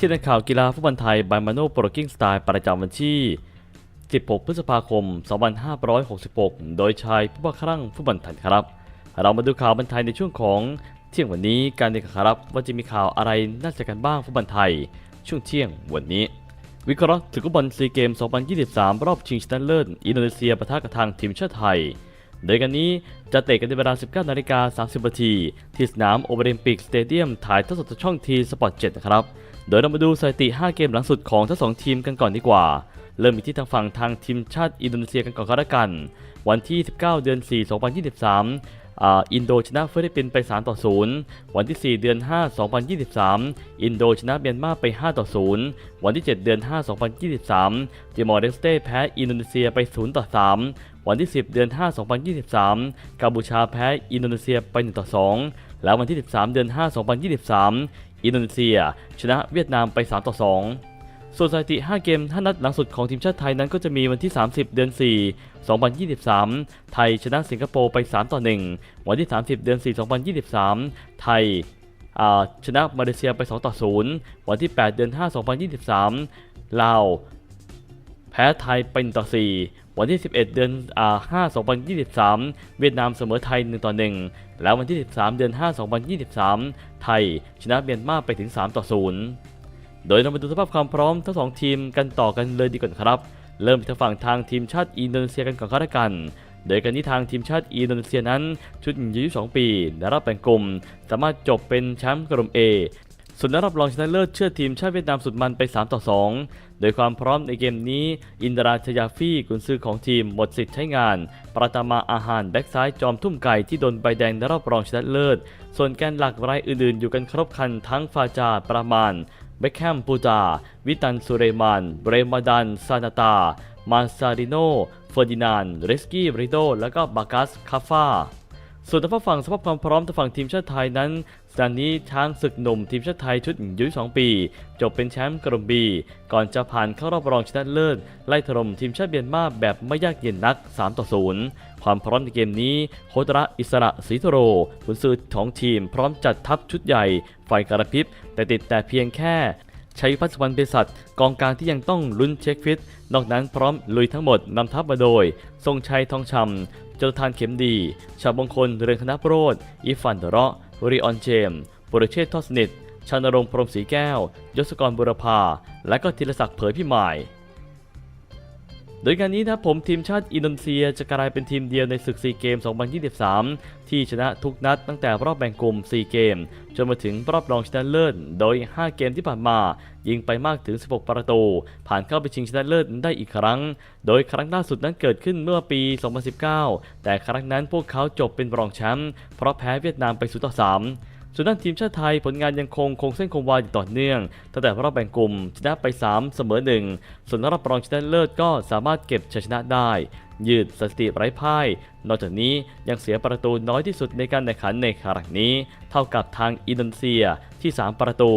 ที่ในข่าวกีฬาฟุตบอลไทยบายมาโนโปรกิ้งสไตล์ประจำวันที่ 16 พฤษภาคม 2566 โดยชายผู้ว่าครั่งฟุตบอลไทยครับ เรามาดูข่าวบันไทยในช่วงของเที่ยงวันนี้การดีครับว่าจะมีข่าวอะไรน่าจะกันบ้างฟุตบอลไทย ช่วงเที่ยงวันนี้ วิเคราะห์ถึงฟุตบอลซีเกม 2023 รอบชิงชนะเลิศอินโดนีเซียปะทะกับทางทีมชาติไทยโดยกันนี้จะเตะกันในเวลา 19นาฬิกา30นาทีที่สนามโอเบริมปิกสเตเดียมถ่ายทอดสดทางช่องทีสปอร์ต7นะครับ โดยเรามาดูสถิติ 5 เกมหลังสุดของทั้งสองทีมกันก่อนดีกว่า เริ่มที่ทางฝั่งทางทีมชาติอินโดนีเซียกันก่อนก็แล้วกัน วันที่ 19 เดือน 4 2023อินโดชนะฟิลิปปินส์ไป 3 ต่อ 0 วันที่ 4 เดือน 5 2023 อินโดชนะเมียนมาไป 5 ต่อ 0 วันที่ 7 เดือน 5 2023 ติมอร์เลสเต้แพ้อินโดนีเซียไป 0 ต่อ 3 วันที่ 10 เดือน 5 2023 กัมพูชาแพ้อินโดนีเซียไป 1 ต่อ 2 แล้ววันที่ 13 เดือน 5 2023 อินโดนีเซีย ชนะเวียดนามไป 3 ต่อ 2 ส่วนสถิติ 5 เกม 5 นัดหลังสุดของทีมชาติไทยนั้นก็จะมีวันที่ 30 เดือน 4 2023 ไทยชนะสิงคโปร์ไป 3 ต่อ 1 วันที่ 30 เดือน 4 2023 ไทยอ่าชนะมาเลเซียไป 2 ต่อ 0 วันที่ 8 เดือน 5 2023 ลาว พ้ไทยเป็นต่อ 4 วันที่ 11 เดือนอ่า5 2023 เวียดนามเสมอไทย 1 ต่อ 1 แล้ววันที่ 13 เดือน 5 2023 ไทย ชนะเมียนมาไปถึง 3 ต่อ 0 โดยเรามาดูสภาพความพร้อมทั้งสองทีมกันต่อกันเลยดีกว่าครับ เริ่มที่ฝั่งทางทีมชาติอินโดนีเซียกันก่อนก็แล้วกันโดยกันที่ทางทีมชาติอินโดนีเซียนั้น ชุดอายุ2ปีในรอบแบ่งกลุ่ม สามารถจบเป็นแชมป์กลุ่ม A ส่วนในรอบรองชนะเลิศเชื่อทีมชาติเวียดนามสุดมันไป 3 ต่อ 2 โดยความพร้อมในเกมนี้ อินดราชยาฟี่กุนซือของทีมหมดสิทธิ์ใช้งาน ปราตามาอาหารแบ็กซ้ายจอมทุ่มไก่ที่โดนใบแดงในรอบรองชนะเลิศ ส่วนแกนหลักรายอื่นๆ อยู่กันครบคันทั้งฟาจาประมาณเบคแฮมปูตาวิตันสุเรมานเบรมาดันซานาตา มาซาริโน เฟอร์ดินานเรสกี้บริโด และก็บากัสคาฟา ส่วนทางฝั่งสภาพความพร้อมทางฝั่งทีมชาติไทยนั้นสัปดาห์นี้ช้างศึกหนุ่มทีมชาติไทยชุดอายุ2ปี จบเป็นแชมป์กลุ่มบีก่อนจะผ่านเข้ารอบรองชนะเลิศไล่ถล่มทีมชาติเมียนมาแบบไม่ยากเย็นนัก 3 ต่อ 0 ความพร้อมในเกมนี้โคตระอิสระศรีโทโรขุนซือของทีมพร้อมจัดทัพชุดใหญ่ไฟกระพริบ แต่ติดแต่เพียงแค่ ชัยพัฒน์วรรณเภสัชกองกลางที่ยังต้องลุ้นเช็คฟิต นอกนั้นพร้อมลุยทั้งหมดนำทัพมาโดย ทรงชัยทองชำจตทานเข็มดี ชาวมงคลเรืองคณะโปรดอีฟันเดราะริออนเจมปุรเชษทอดสนิทชานรงค์พรมสีแก้ว ยศกรบุรพา และก็ธีรศักดิ์เผยพิมาย ดยการนี้นะผมทีมชาติอินโดนีเซียจะกลายเป็นทีมเดียวในศึกซีเกม 2023 ที่ชนะทุกนัดตั้งแต่รอบแบ่งกลุ่ม 4 เกม จนมาถึงรอบรองชนะเลิศ โดย 5 เกมที่ผ่านมา ยิงไปมากถึง 16 ประตู ผ่านเข้าไปชิงชนะเลิศได้อีกครั้ง โดยครั้งล่าสุดนั้นเกิดขึ้นเมื่อปี 2019 แต่ครั้งนั้นพวกเขาจบเป็นรองแชมป์เพราะแพ้เวียดนามไป0ต่อ3 ส่วนด้านทีมชาติไทยผลงานยังคงคงเส้นคงวาอยู่ต่อเนื่อง ตั้งแต่รอบแบ่งกลุ่มชนะไป 3 เสมอ 1 ส่วนรอบรองชนะเลิศก็สามารถเก็บชัยชนะได้ ยืดสถิติไร้พ่าย นอกจากนี้ยังเสียประตูน้อยที่สุดในการแข่งขันในครั้งนี้ เท่ากับทางอินโดนีเซียที่ 3 ประตู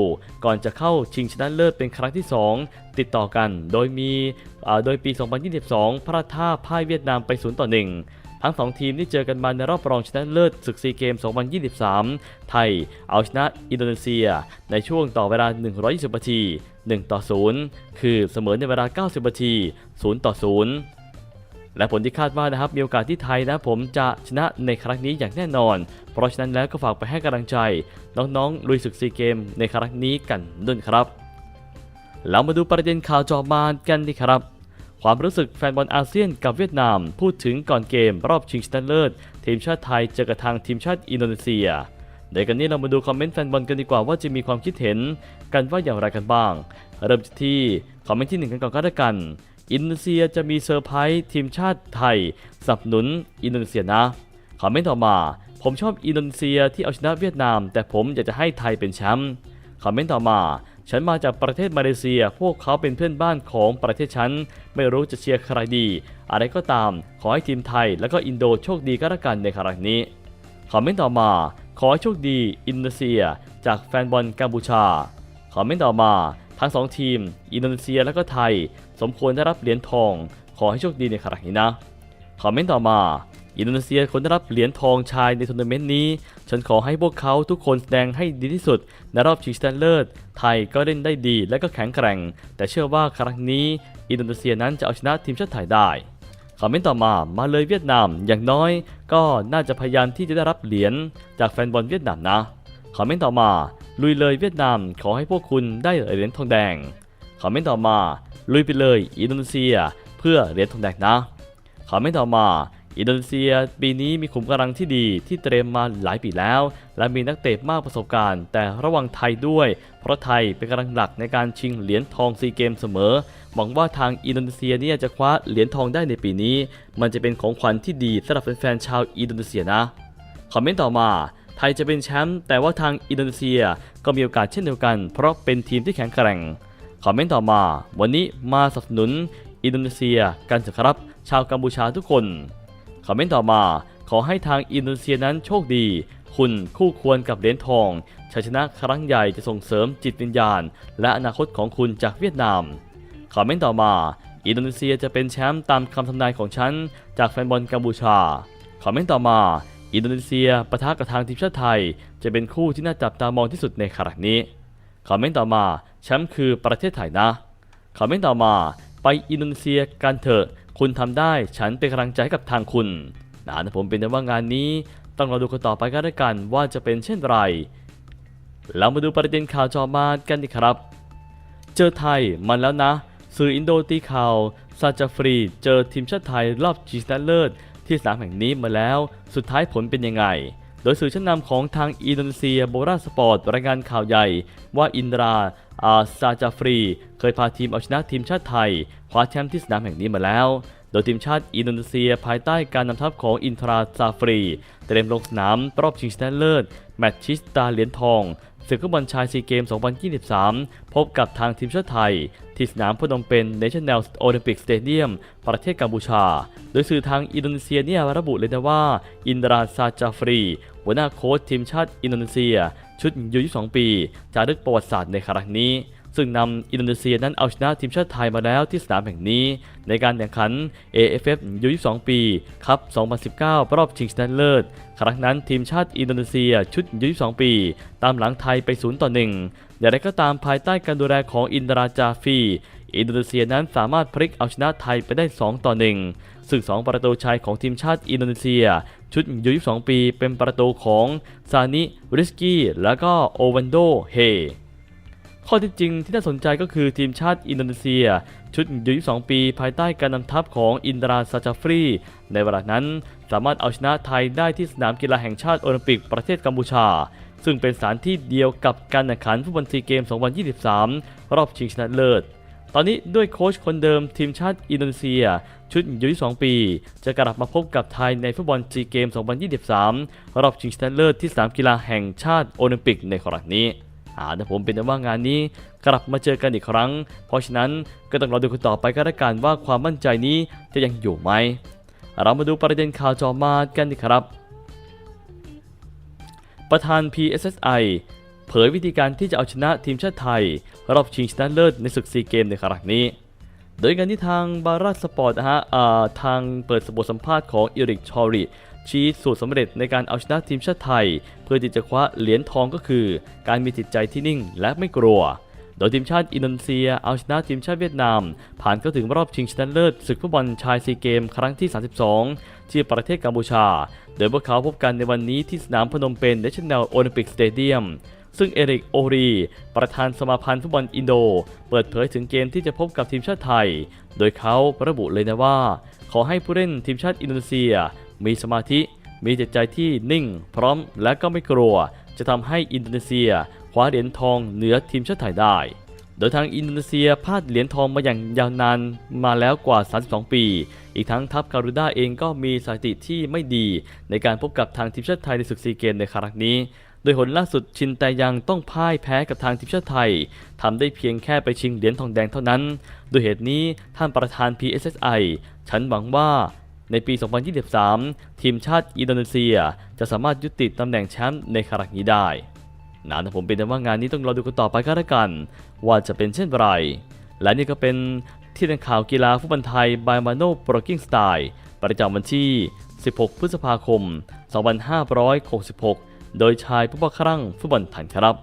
ก่อนจะเข้าชิงชนะเลิศเป็นครั้งที่ 2 ติดต่อกัน โดยมีโดยปี 2022พลาดท่าพ่ายเวียดนามไป0ต่อ1 ทั้งสองทีมที่เจอกันมาในรอบรองชนะเลิศศึกซีเกม 2023 ไทยเอาชนะอินโดนีเซีย ในช่วงต่อเวลา 120นาที 1 ต่อ 0 คือเสมอในเวลา 90นาที 0 ต่อ 0และผลที่คาดว่านะครับมีโอกาสที่ไทยนะผมจะชนะในครั้งนี้อย่างแน่นอน เพราะฉะนั้นแล้วก็ฝากไปให้กำลังใจ น้องๆลุยศึกซีเกมในครั้งนี้กันด้วยครับเรามาดูประเด็นข่าวจอมานกันดีครับ ความรู้สึกแฟนบอลอาเซียนกับเวียดนาม พูดถึงก่อนเกมรอบชิงชนะเลิศ ทีมชาติไทยเจอกับทางทีมชาติอินโดนีเซียเดี๋ยวกันนี้เรามาดูคอมเมนต์แฟนบอลกันดีกว่าว่าจะมีความคิดเห็นกันว่าอย่างไรกันบ้าง เริ่มจากที่คอมเมนต์ที่หนึ่งกันก่อนก็แล้วกัน อินโดนีเซียจะมีเซอร์ไพรส์ทีมชาติไทยสนับสนุนอินโดนีเซียนะคอมเมนต์ต่อมา ผมชอบอินโดนีเซียที่เอาชนะเวียดนาม แต่ผมอยากจะให้ไทยเป็นแชมป์คอมเมนต์ต่อมา ฉันมาจากประเทศมาเลเซีย พวกเขาเป็นเพื่อนบ้านของประเทศฉัน ไม่รู้จะเชียร์ใครดี อะไรก็ตาม ขอให้ทีมไทยและก็อินโดโชคดีก็แล้วกันในครั้งนี้ คอมเมนต์ต่อมา ขอให้โชคดี อินโดนีเซีย จากแฟนบอลกัมพูชา คอมเมนต์ต่อมา ทั้งสองทีม อินโดนีเซียและก็ไทย สมควรได้รับเหรียญทอง ขอให้โชคดีในครั้งนี้นะ คอมเมนต์ต่อมา อินโดนีเซียควรได้รับเหรียญทองชายในทัวร์นาเมนต์นี้ ฉันขอให้พวกเขาทุกคนแสดงให้ดีที่สุด ในรอบชิงชนะเลิศ ไทยก็เล่นได้ดีและก็แข็งแกร่ง แต่เชื่อว่าครั้งนี้ อินโดนีเซียนั้นจะเอาชนะทีมชาติไทยได้คอมเมนต์ต่อมามาเลยเวียดนามอย่างน้อย ก็น่าจะพยายามที่จะได้รับเหรียญจากแฟนบอลเวียดนามนะคอมเมนต์ต่อมา ลุยเลยเวียดนามขอให้พวกคุณได้เหรียญทองแดงคอมเมนต์ต่อมา ลุยไปเลยอินโดนีเซีย เพื่อเหรียญทองแดงนะคอมเมนต์ต่อมา อินโดนีเซีย ปีนี้มีขุมกำลังที่ดีที่เตรียมมาหลายปีแล้ว และมีนักเตะมากประสบการณ์ แต่ระวังไทยด้วย เพราะไทยเป็นกำลังหลักในการชิงเหรียญทองซีเกมเสมอหวังว่าทางอินโดนีเซียเนี่ยจะคว้าเหรียญทองได้ในปีนี้ มันจะเป็นของขวัญที่ดีสำหรับแฟนๆชาวอินโดนีเซียนะคอมเมนต์ต่อมาไทยจะเป็นแชมป์แต่ว่าทางอินโดนีเซียก็มีโอกาสเช่นเดียวกัน เพราะเป็นทีมที่แข็งแกร่งคอมเมนต์ต่อมา วันนี้มาสนับสนุนอินโดนีเซียกันเถอะครับ ชาวกัมพูชาทุกคน คอมเมนต์ต่อมาขอให้ทางอินโดนีเซียนั้นโชคดี คุณคู่ควรกับเหรียญทองชัยชนะครั้งใหญ่จะส่งเสริมจิตวิญญาณ และอนาคตของคุณจากเวียดนามคอมเมนต์ต่อมา อินโดนีเซียจะเป็นแชมป์ตามคำทำนายของฉัน จากแฟนบอลกัมพูชาคอมเมนต์ต่อมา อินโดนีเซียปะทะกับทางทีมชาติไทย จะเป็นคู่ที่น่าจับตามองที่สุดในครั้งนี้คอมเมนต์ต่อมาแชมป์คือประเทศไทยนะคอมเมนต์ต่อมา ไปอินโดนีเซียกันเถอะ คุณทำได้ฉันเป็นกำลังใจกับทางคุณนะนะผมเป็นแต่ว่างานนี้ต้องรอดูกันต่อไปกันแล้วกันว่าจะเป็นเช่นไรเรามาดูประเด็นข่าวจอมากันดีครับ เจอไทยมันแล้วนะ สื่ออินโดตีข่าวซาจาฟรีเจอทีมชาติไทยรอบจีสแตนเลิศที่สนามแห่งนี้มาแล้ว สุดท้ายผลเป็นยังไง โดยสื่อชั้นนำของทางอินโดนีเซียโบราสปอร์ตรายงานข่าวใหญ่ว่าอินดรา อาซาจาฟรี เคยพาทีมเอาชนะทีมชาติไทยคว้าแชมป์ที่สนามแห่งนี้มาแล้ว โดยทีมชาติอินโดนีเซียภายใต้การนำทัพของอินทราซาฟรี เตรียมลงสนามรอบชิงชนะเลิศ แมตช์ชิสตาเหรียญทองศึกฟุตบอลชายซีเกม 2023 พบกับทางทีมชาติไทย ที่สนามพนมเปญ National Olympic Stadium ประเทศกัมพูชา โดยสื่อทางอินโดนีเซียเนี่ยระบุเลยนะว่า อินดราซาจาฟรี หัวหน้าโค้ชทีมชาติอินโดนีเซีย ชุดยุ22 ปีจารึกประวัติศาสตร์ในครั้งนี้ ซึ่งนำอินโดนีเซียนั้นเอาชนะทีมชาติไทยมาแล้วที่สนามแห่งนี้ ในการแข่งขัน AFF U22 ปีครับ 2019 รอบชิงชนะเลิศ ครั้งนั้นทีมชาติอินโดนีเซียชุด U22 ปี ตามหลังไทยไป0ต่อ1อย่างไรก็ตามภายใต้การดูแลของอินดราจาฟีอินโดนีเซียนั้นสามารถพลิกเอาชนะไทยไปได้ 2 ต่อ 1 ซึ่ง 2 ประตูชัยของทีมชาติอินโดนีเซีย ชุด U22 ปีเป็นประตูของซานิริสกี้ และก็โอวันโด เฮ ข้อที่จริงที่น่าสนใจก็คือทีมชาติอินโดนีเซีย ชุดอายุ22ปี ภายใต้การนำทัพของอินดราซาจาฟรี ในเวลานั้นสามารถเอาชนะไทยได้ที่สนามกีฬาแห่งชาติโอลิมปิกประเทศกัมพูชา ซึ่งเป็นสถานที่เดียวกับการแข่งขันฟุตบอลซีเกม 2023 รอบชิงชนะเลิศ ตอนนี้ด้วยโค้ชคนเดิมทีมชาติอินโดนีเซีย ชุดอายุ22ปี จะกลับมาพบกับไทยในฟุตบอลซีเกม 2023 รอบชิงชนะเลิศที่สนามกีฬาแห่งชาติโอลิมปิกในครั้งนี้อาแต่ผมเป็นว่างานนี้กลับมาเจอกันอีกครั้ง เพราะฉะนั้นก็ต้องรอดูกันต่อไปก็แล้วกันว่าความมั่นใจนี้จะยังอยู่ไหม เรามาดูประเด็นข่าวจอมากันดีครับ ประธาน PSSI เผยวิธีการที่จะเอาชนะทีมชาติไทย รอบชิงชนะเลิศในศึกซีเกมในครั้งนี้ โดยการที่ทางบาราสปอร์ตนะฮะทางเปิดสบทสัมภาษณ์ของอิริกชอริชี้สูตรสำเร็จในการเอาชนะทีมชาติไทย เพื่อที่จะคว้าเหรียญทองก็คือ การมีจิตใจที่นิ่งและไม่กลัว โดยทีมชาติอินโดนีเซียเอาชนะทีมชาติเวียดนาม ผ่านเข้าถึงรอบชิงชนะเลิศศึกฟุตบอลชายซีเกม ครั้งที่ 32 ที่ประเทศกัมพูชา โดยพวกเขาพบกันในวันนี้ที่สนามพนมเปญ National Olympic Stadium ซึ่งเอริกโอรี ประธานสมาพันธ์ฟุตบอลอินโด เปิดเผยถึงเกมที่จะพบกับทีมชาติไทย โดยเขาระบุเลยนะว่า ขอให้ผู้เล่นทีมชาติอินโดนีเซีย มีสมาธิ มีจิตใจที่นิ่ง พร้อมและก็ไม่กลัว จะทำให้อินโดนีเซียคว้าเหรียญทองเหนือทีมชาติไทยได้โดยทางอินโดนีเซียพลาดเหรียญทองมาอย่างยาวนานมาแล้วกว่า 32 ปี อีกทั้งทัพการุด้าเองก็มีสถิติที่ไม่ดีในการพบกับทางทีมชาติไทยในศึกซีเกมในครั้งนี้ โดยผลล่าสุดชินแตยังต้องพ่ายแพ้กับทางทีมชาติไทยทำได้เพียงแค่ไปชิงเหรียญทองแดงเท่านั้น โดยเหตุนี้ท่านประธาน PSSI ฉันหวังว่าในปี 2023 ทีมชาติอินโดนีเซีย จะสามารถยุติตำแหน่งแชมป์ในครั้งนี้ได้นะแต่ผมเป็นแต่ว่างานนี้ต้องรอดูกันต่อไปก็แล้วกัน ว่าจะเป็นเช่นไร และนี่ก็เป็นที่เป็นข่าวกีฬาฟุตบอลไทย by Mano Broking Style ประจำวันที่ 16 พฤษภาคม 2566 โดยชายผู้บ้าคลั่งฟุตบอลถันครับ